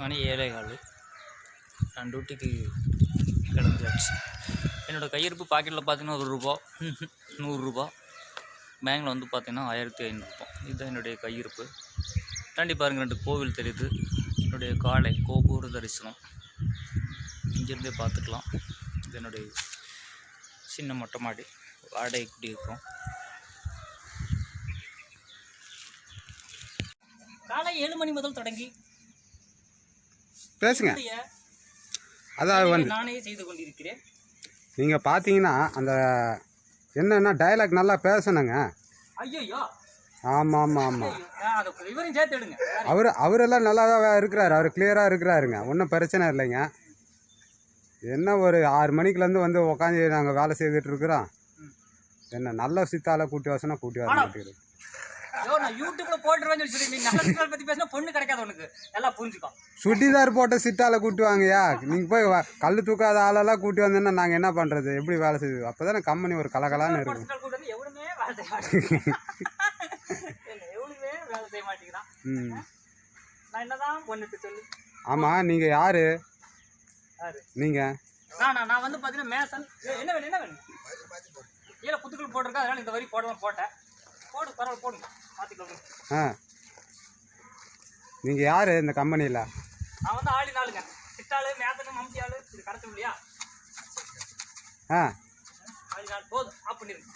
மணி ஏழே கால். நான் டியூட்டிக்கு கிளம்பியாச்சு என்னோடய கையிருப்பு பாக்கெட்டில் பார்த்தீங்கன்னா ஒரு ரூபா. நூறுரூபா பேங்கில் வந்து பார்த்தீங்கன்னா ஆயிரத்தி ஐநூறுபா இதுதான் என்னுடைய கையிருப்பு. தாண்டி பாருங்கள் ரெண்டு கோவில் தெரியுது. என்னுடைய காலை கோபுர தரிசனம். இங்கேருந்தே பார்த்துக்கலாம் இது என்னுடைய சின்ன மொட்டை மாடி. வாடகை குடியிருக்கோம் காலை ஏழு மணி முதல் தொடங்கி பேசுங்க. வேலையை வந்து. நானே செய்து கொண்டிருக்கிறேன். நீங்கள் பார்த்தீங்கன்னா அந்த என்னென்னா டயலாக் நல்லா பேசணுங்க. ஐயோ ஆமாம் ஆமாம் ஆமாம் அவர் அவரெல்லாம் நல்லா தான் இருக்கிறாரு. அவர் கிளியராக இருக்கிறாருங்க. ஒன்றும் பிரச்சனை இல்லைங்க. என்ன ஒரு ஆறு மணிக்குலேருந்து வந்து உட்காந்து நாங்கள் வேலை செய்துட்டு இருக்கிறோம். என்ன நல்ல சித்தால கூட்டி வாசனா கூட்டி மாட்டேங்குது. ஐயோ நான் யூடியூப்ல போட்டுருவேன்னு சொல்லி சொல்லி நீ நல்ல பத்தி பேசினா பொண்ணு கிடைக்காது உனக்கு. எல்லாம் புரிஞ்சுக்கோ. சுடிதார் போட்ட சித்தால கூட்டி வாங்கய்யா நீங்கள் போய் வ- கல் தூக்காத ஆளெல்லாம் கூட்டி வந்தேன்னா நாங்கள் என்ன பண்ணுறது எப்படி வேலை செய்யுது அப்போ தானே கம்பெனி ஒரு கலகலான்னு இருக்கும். பர்சனல் கூட வந்து எவனுமே வேலை செய்ய மாட்டேங்கிறான். என்ன எவனுமே வேலை செய்ய மாட்டேங்கிறான். ம். நான் என்னதான் பண்ணிட்டு சொல்லு. ஆமாம் நீங்கள் யார்? யாரு? நீங்கள் நானா நான் வந்து பார்த்தீங்கன்னா மேசன். ஏய், என்ன வேணும் என்ன வேணும்? கீழே புத்துக்கள் போட்டிருக்கா அதனால இந்த வரி போடலாம் போட்டேன். போடு பரவாயில்ல போடுங்க பார்த்துக்கலாம் ஆ. நீங்கள் யார் இந்த கம்பெனியில்? நான் வந்து ஆளி நாளுங்க. சிட்டாளு மேசனு மம்டி ஆளு இது கடத்த இல்லையா? ஆ. ஆளி நாள் போதும் ஆஃப் பண்ணிருங்க.